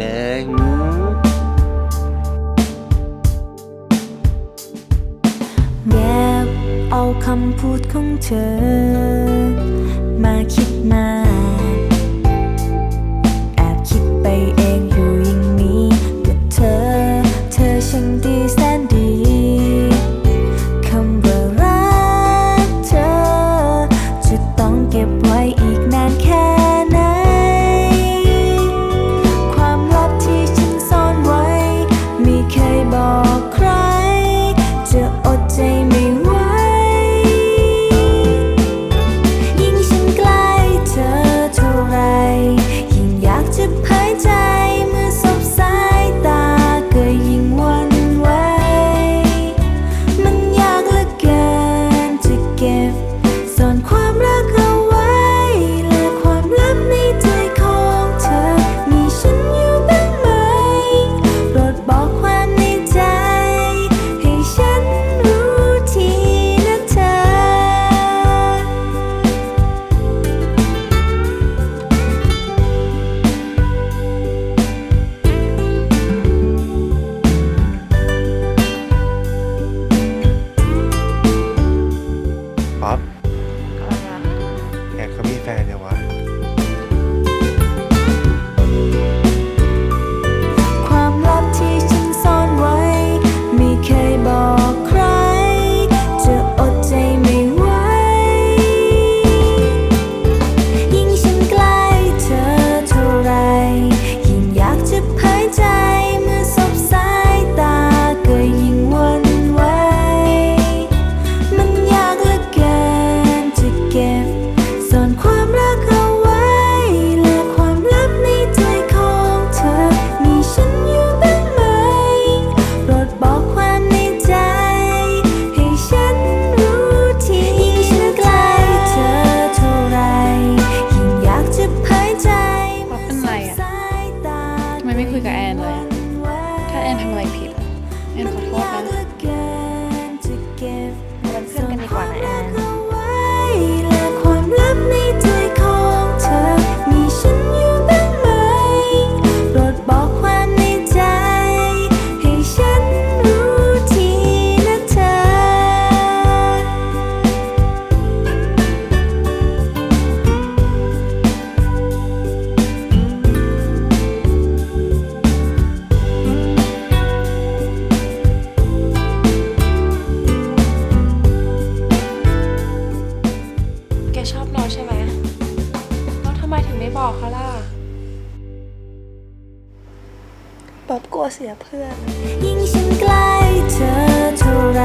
เลยแอบเอาคำพูดของเธอ มาคิดมา บอกใคร จะอดใจไม่ไหว ยิ่งฉันใกล้เธอเท่าไร ยิ่งอยากจะเผยใจเมื่อสบสายตาก็ยิ่งหวันไหว มันยากเหลือเกินจะเก็บ กชอบนอนใช่ไหมแล้วทำไมถึงไม่บอกเขาล่ะบ๊อบกลัวเสียเพื่อน ยิ่งฉันใกล้เธอเท่าไร